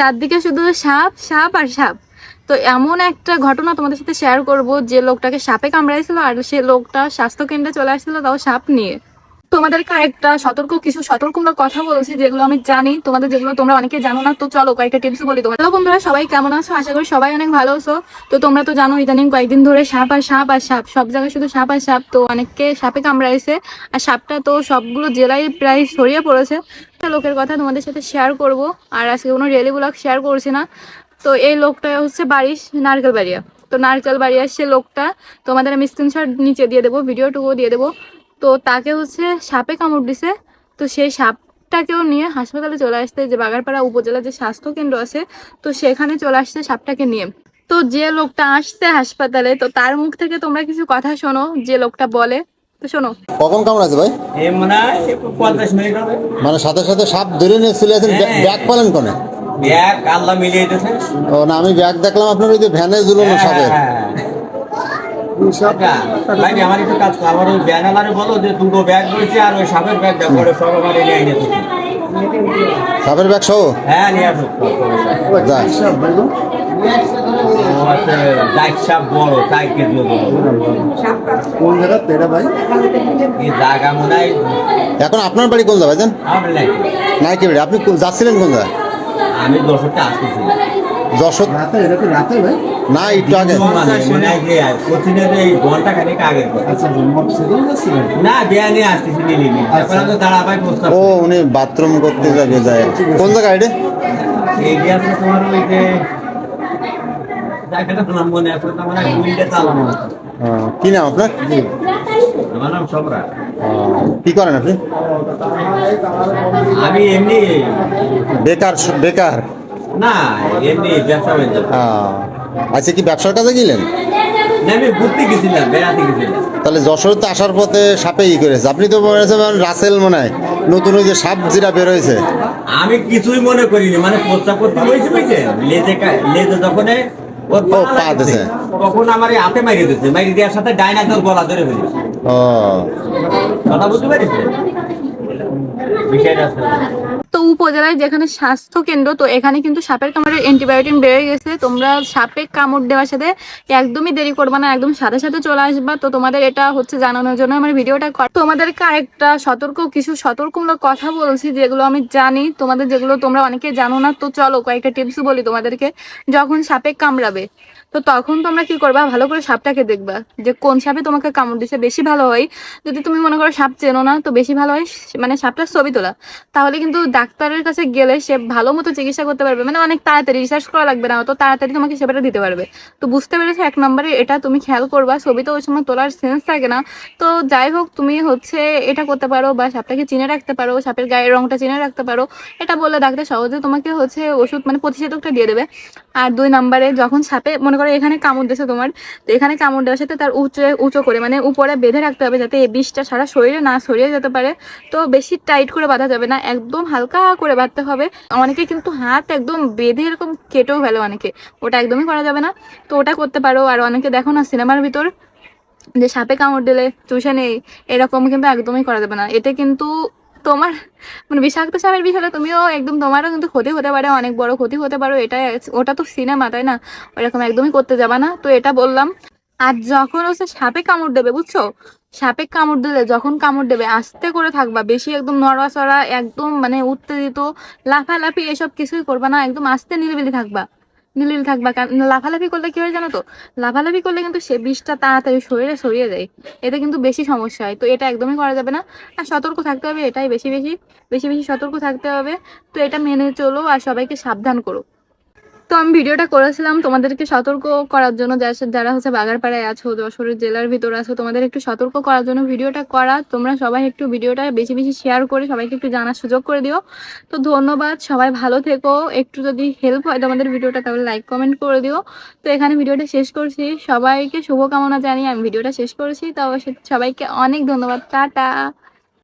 চারদিকে শুধু সাপ সাপ আর সাপ। তো এমন একটা ঘটনা তোমাদের সাথে শেয়ার করব যে লোকটাকে সাপে কামড়াইছিল আর সে লোকটা স্বাস্থ্যকেন্দ্রে চলে আসছিল তাও সাপ নিয়ে। তোমাদেরকে একটা সতর্ক, কিছু সতর্কমূলক কথা বলছি যেগুলো আমি জানি, তোমাদের যেগুলো তোমরা অনেকে জানো না, তো চলো কয়েকটা টিপস বলি তোমার হ্যালো বন্ধুরা, সবাই কেমন আছো? আশা করি সবাই অনেক ভালো আছো। তো তোমরা তো জানো ইদানিং কয়েকদিন ধরে সাপ আর সাপ আর সাপ, সব জায়গায় শুধু সাপ আর সাপ, তো অনেককে সাপে কামড়াইছে। আর সাপটা তো সবগুলো জেলায় প্রায় ছড়িয়ে পড়েছে। লোকের কথা তোমাদের সাথে শেয়ার করব। আর আজকে কোনো রিয়েলি ব্লগ শেয়ার করছি না। তো এই লোকটা হচ্ছে বাড়ি নারকেল বাড়িয়া। তো নারকেল বাড়িয়া সে লোকটা, তোমাদের আমি স্ক্রিনশট নিচে দিয়ে দেবো ভিডিওটুকুও দিয়ে দেবো। তো তাকে হচ্ছে সাপে কামড় দিছে। তো সেই সাপটাকেও নিয়ে হাসপাতালে চলে আসতে যে বাগারপাড়া উপজেলা যে স্বাস্থ্য কেন্দ্র আছে তো সেখানে চলে আসছে সাপটাকে নিয়ে। তো যে লোকটা আসছে হাসপাতালে তো তার মুখ থেকে তোমরা কিছু কথা শোনো যে লোকটা বলে। তো শোনো। কখন কামড়াছে ভাই? এ মনে হয় মিনিট হবে। মানে সাথে সাথে সাপ ধরে নিয়ে চলে আসেন হ্যাঁ। ব্যাগ পালেন কোনে? ব্যাগ আল্লাহ মিলিয়ে দিতেছে ও না আমি ব্যাগ দেখলাম আপনার ওই যে ভ্যানে ঝুলানো সাপের। আচ্ছা, ভাই আমার একটু কাজ করো। আমার ওই ব্যানালারে বলো যে দুটো ব্যাগ রয়েছে আর ওই সাপের ব্যাগ দেখো ওটা সব আমার এনে এনে তুমি সাপের ব্যাগ সহ? হ্যাঁ নিয়ে আসো। যা ও আছে ডাইক সাপ বড় চার কেজি বড়। কোন জায়গা? তেরা ভাই? এই জায়গা মনে হয়? এখন আপনার বাড়ি কোন জায়গায় জান আমার নাই নাই কি বাড়ি। আপনি যাচ্ছিলেন কোন জায়গায়? আমি দশটা আসতেছিলাম যশোর না একটু আগে। আচ্ছা ভাই? প্রস্তাব ও উনি বাথরুম করতে যাবে যায়। কোন জায়গায়। ও, কি নাম আপনার? আমার নাম সম্রাট কি করেন আপনি? আমি এমনি বেকার বেকার। না এমনি ব্যবসা বাণিজ্য। আচ্ছা কি ব্যবসার কাজে গেলেন? তাহলে যশোর তো আসার পথে সাপে ই করেছে। আপনি তো মনে রাসেল মনে হয় নতুন ওই যে সাপ যেটা বের হয়েছে। আমি কিছুই মনে করিনি মানে প্রস্তাব করতে হয়েছে বুঝছে? লেজে লেজে যখন ওর ও, পা পা দিছে। তখন আমার হাতে মারিয়ে দিচ্ছে মারিয়ে দেওয়ার সাথে ডাইনা গলা ধরে ফেলেছে। ও। কথা বুঝতে পারিস বিষয়টা উপজেলায় যেখানে স্বাস্থ্য কেন্দ্র তো এখানে কিন্তু সাপের কামড়ের অ্যান্টিবায়োটিক বেড়ে গেছে। তোমরা সাপে কামড় দেওয়ার সাথে একদমই দেরি করবে না, একদম সাথে সাথে চলে আসবা। তো তোমাদের এটা হচ্ছে জানানোর জন্য আমার ভিডিওটা কর তোমাদেরকে আরেকটা সতর্ক, কিছু সতর্কমূলক কথা বলছি, যেগুলো আমি জানি। তোমাদের যেগুলো তোমরা অনেকে জানো না, তো চলো কয়েকটা টিপস বলি তোমাদেরকে। যখন সাপে কামড়াবে তো তখন তোমরা কি করবা? ভালো করে সাপটাকে দেখবা যে কোন সাপে তোমাকে কামড় দিছে। বেশি ভালো হয়, যদি তুমি মনে করো সাপ চেনো না, তো বেশি ভালো হয় মানে সাপটার ছবি তোলা। তাহলে কিন্তু ডাক্তারের কাছে গেলে সে ভালো মতো চিকিৎসা করতে পারবে। মানে অনেক তাড়াতাড়ি রিসার্চ করা লাগবে না তো তাড়াতাড়ি তোমাকে সেবাটা দিতে পারবে। তো বুঝতে পেরেছ, এক নম্বরে এটা তুমি খেয়াল করবা, ছবি তো ওই সময় তোলার সেন্স থাকে না। তো যাই হোক, তুমি হচ্ছে এটা করতে পারো বা সাপটাকে চিনে রাখতে পারো, সাপের গায়ের রংটা চিনে রাখতে পারো। এটা বললে ডাক্তার সহজে তোমাকে হচ্ছে ওষুধ মানে প্রতিষেধকটা দিয়ে দেবে। আর দুই নম্বরে যখন সাপে মনে করো, এখানে কামড় দিয়েছে তোমার। তো এখানে কামড় দেওয়ার সাথে তার উঁচু উঁচু করে মানে উপরে বেঁধে রাখতে হবে যাতে এই বিষটা সারা শরীরে না ছড়িয়ে যেতে পারে। তো বেশি টাইট করে বাঁধা যাবে না, একদম হালকা করে বাঁধতে হবে। অনেকে কিন্তু হাত একদম বেঁধে এরকম কেটেও ফেলে অনেকে, ওটা একদমই করা যাবে না। তো ওটা করতে পারো, আর অনেকে দেখো না সিনেমার ভিতর যে সাপে কামড় দিলে, চুষে নেই এরকম কিন্তু একদমই করা যাবে না। এতে কিন্তু তোমার মানে বিষাক্ত সাপের বিষ হলে তুমিও একদম তোমারও কিন্তু ক্ষতি হতে পারে, অনেক বড় ক্ষতি হতে পারো এটা ওটা তো সিনেমা তাই না? ওরকম একদমই করতে যাবা না। তো এটা বললাম। আর যখন হচ্ছে সাপে কামড় দেবে, বুঝছ? সাপে কামড় দিলে যখন কামড় দেবে, আস্তে করে থাকবা, বেশি একদম নড়াচড়া, একদম মানে উত্তেজিত, লাফালাফি এসব কিছুই করবা না, একদম আস্তে নিরিবিলি থাকবা। নিরিবিলি থাকবা। কারণ লাফালাফি করলে কি হয় জানো তো? লাফালাফি করলে কিন্তু সে বিষটা তাড়াতাড়ি শরীরে সরিয়ে যায় এতে কিন্তু বেশি সমস্যা হয়। তো এটা একদমই করা যাবে না। আর সতর্ক থাকতে হবে, এটাই বেশি বেশি। বেশি বেশি সতর্ক থাকতে হবে। তো এটা মেনে চলো আর সবাইকে সাবধান করো। তো আমি ভিডিওটা করেছিলাম, তোমাদেরকে সতর্ক করার জন্য, যারা- হচ্ছে বাগারপাড়ায় আছো, যশোরের জেলার ভিতরে আছো, তোমাদের একটু সতর্ক করার জন্য ভিডিওটা করা। তোমরা সবাই একটু ভিডিওটা বেশি বেশি শেয়ার করে সবাইকে একটু জানার সুযোগ করে দিও। তো ধন্যবাদ, সবাই ভালো থেকো। একটু যদি হেল্প হয় তোমাদের ভিডিওটা, তাহলে লাইক কমেন্ট করে দিও। তো এখানে ভিডিওটা শেষ করছি। সবাইকে শুভকামনা জানিয়ে আমি ভিডিওটা শেষ করেছি। তো সবাইকে অনেক ধন্যবাদ। টাটা।